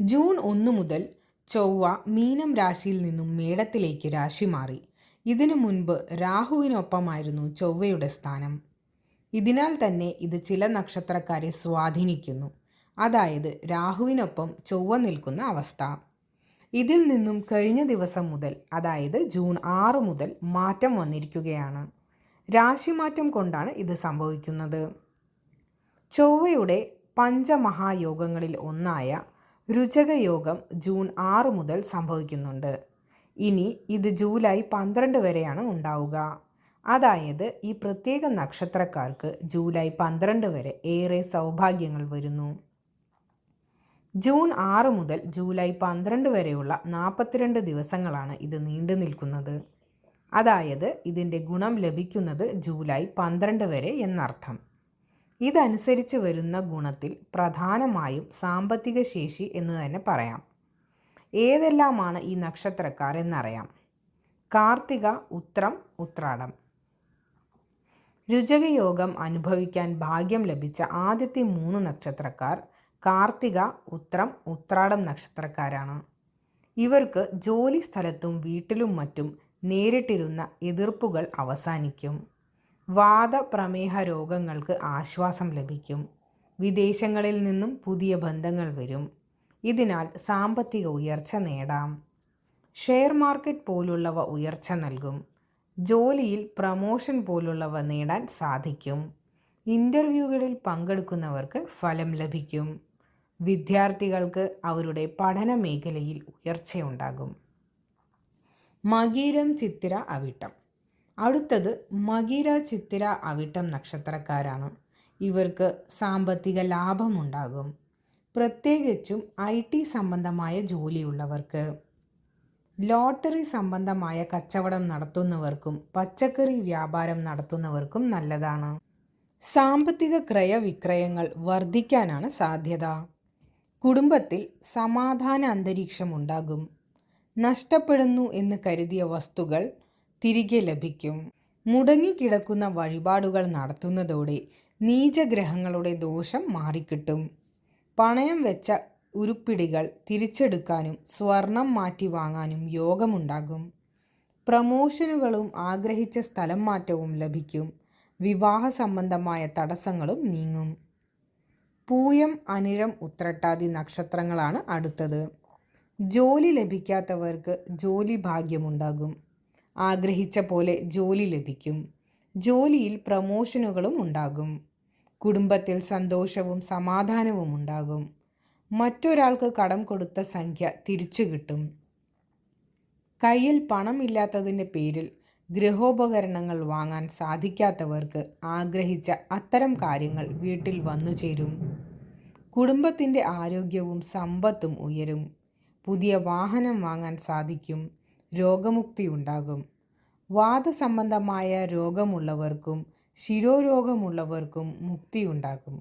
June ഒന്ന് മുതൽ ചൊവ്വ മീനം രാശിയിൽ നിന്നും മേടത്തിലേക്ക് രാശി മാറി. ഇതിനു മുൻപ് രാഹുവിനൊപ്പമായിരുന്നു ചൊവ്വയുടെ സ്ഥാനം. ഇതിനാൽ തന്നെ ഇത് ചില നക്ഷത്രക്കാരെ സ്വാധീനിക്കുന്നു. അതായത് രാഹുവിനൊപ്പം ചൊവ്വ നിൽക്കുന്ന അവസ്ഥ. ഇതിൽ നിന്നും കഴിഞ്ഞ ദിവസം മുതൽ അതായത് ജൂൺ ആറ് മുതൽ മാറ്റം വന്നിരിക്കുകയാണ്. രാശിമാറ്റം കൊണ്ടാണ് ഇത് സംഭവിക്കുന്നത്. ചൊവ്വയുടെ പഞ്ചമഹായോഗങ്ങളിൽ ഒന്നായ രുചകയോഗം ജൂൺ ആറ് മുതൽ സംഭവിക്കുന്നുണ്ട്. ഇനി ഇത് ജൂലൈ പന്ത്രണ്ട് വരെയാണ് ഉണ്ടാവുക. അതായത് ഈ പ്രത്യേക നക്ഷത്രക്കാർക്ക് ജൂലൈ പന്ത്രണ്ട് വരെ ഏറെ സൗഭാഗ്യങ്ങൾ വരുന്നു. ജൂൺ ആറ് മുതൽ ജൂലൈ പന്ത്രണ്ട് വരെയുള്ള നാൽപ്പത്തിരണ്ട് ദിവസങ്ങളാണ് ഇത് നീണ്ടു നിൽക്കുന്നത്. അതായത് ഇതിന്റെ ഗുണം ലഭിക്കുന്നത് ജൂലൈ പന്ത്രണ്ട് വരെ എന്നർത്ഥം. ഇതനുസരിച്ച് വരുന്ന ഗുണത്തിൽ പ്രധാനമായും സാമ്പത്തിക ശേഷി എന്ന് തന്നെ പറയാം. ഏതെല്ലാമാണ് ഈ നക്ഷത്രക്കാർ എന്നറിയാം. കാർത്തിക ഉത്രം ഉത്രാടം. രുചകയോഗം അനുഭവിക്കാൻ ഭാഗ്യം ലഭിച്ച ആദ്യത്തെ മൂന്ന് നക്ഷത്രക്കാർ കാർത്തിക ഉത്രം ഉത്രാടം നക്ഷത്രക്കാരാണ്. ഇവർക്ക് ജോലി സ്ഥലത്തും വീട്ടിലും മറ്റും നേരിട്ടിരുന്ന എതിർപ്പുകൾ അവസാനിക്കും. വാദപ്രമേഹ രോഗങ്ങൾക്ക് ആശ്വാസം ലഭിക്കും. വിദേശങ്ങളിൽ നിന്നും പുതിയ ബന്ധങ്ങൾ വരും. ഇതിനാൽ സാമ്പത്തിക ഉയർച്ച നേടാം. ഷെയർ മാർക്കറ്റ് പോലുള്ളവ ഉയർച്ച നൽകും. ജോലിയിൽ പ്രമോഷൻ പോലുള്ളവ നേടാൻ സാധിക്കും. ഇന്റർവ്യൂകളിൽ പങ്കെടുക്കുന്നവർക്ക് ഫലം ലഭിക്കും. വിദ്യാർത്ഥികൾക്ക് അവരുടെ പഠന മേഖലയിൽ ഉയർച്ചയുണ്ടാകും. മകീരം ചിത്തിര അവിട്ടം. അടുത്തത് മകിര ചിത്തിര അവിട്ടം നക്ഷത്രക്കാരാണ്. ഇവർക്ക് സാമ്പത്തിക ലാഭമുണ്ടാകും. പ്രത്യേകിച്ചും ഐ ടി സംബന്ധമായ ജോലിയുള്ളവർക്ക്. ലോട്ടറി സംബന്ധമായ കച്ചവടം നടത്തുന്നവർക്കും പച്ചക്കറി വ്യാപാരം നടത്തുന്നവർക്കും നല്ലതാണ്. സാമ്പത്തിക ക്രയവിക്രയങ്ങൾ വർദ്ധിക്കാനാണ് സാധ്യത. കുടുംബത്തിൽ സമാധാന അന്തരീക്ഷമുണ്ടാകും നഷ്ടപ്പെടുന്നു എന്ന് കരുതിയ വസ്തുക്കൾ തിരികെ ലഭിക്കും. മുടങ്ങിക്കിടക്കുന്ന വഴിപാടുകൾ നടത്തുന്നതോടെ നീചഗ്രഹങ്ങളുടെ ദോഷം മാറിക്കിട്ടും. പണയം വെച്ച ഉരുപ്പിടികൾ തിരിച്ചെടുക്കാനും സ്വർണം മാറ്റി വാങ്ങാനും യോഗമുണ്ടാകും. പ്രമോഷനുകളും ആഗ്രഹിച്ച സ്ഥലം മാറ്റവും ലഭിക്കും. വിവാഹ സംബന്ധമായ തടസ്സങ്ങളും നീങ്ങും. പൂയം അനിഴം ഉത്രട്ടാതി നക്ഷത്രങ്ങളാണ് അടുത്തത്. ജോലി ലഭിക്കാത്തവർക്ക് ജോലി ഭാഗ്യമുണ്ടാകും. ആഗ്രഹിച്ച പോലെ ജോലി ലഭിക്കും. ജോലിയിൽ പ്രമോഷനുകളും ഉണ്ടാകും. കുടുംബത്തിൽ സന്തോഷവും സമാധാനവും ഉണ്ടാകും. മറ്റൊരാൾക്ക് കടം കൊടുത്ത സംഖ്യ തിരിച്ചു കിട്ടും. കയ്യിൽ പണമില്ലാത്തതിന്റെ പേരിൽ ഗൃഹോപകരണങ്ങൾ വാങ്ങാൻ സാധിക്കാത്തവർക്ക് ആഗ്രഹിച്ച അത്തരം കാര്യങ്ങൾ വീട്ടിൽ വന്നു ചേരും. കുടുംബത്തിന്റെ ആരോഗ്യവും സമ്പത്തും ഉയരും. പുതിയ വാഹനം വാങ്ങാൻ സാധിക്കും. രോഗമുക്തി ഉണ്ടാകും വാദസംബന്ധമായ രോഗമുള്ളവർക്കും ശിരോരോഗമുള്ളവർക്കും മുക്തിയുണ്ടാകും.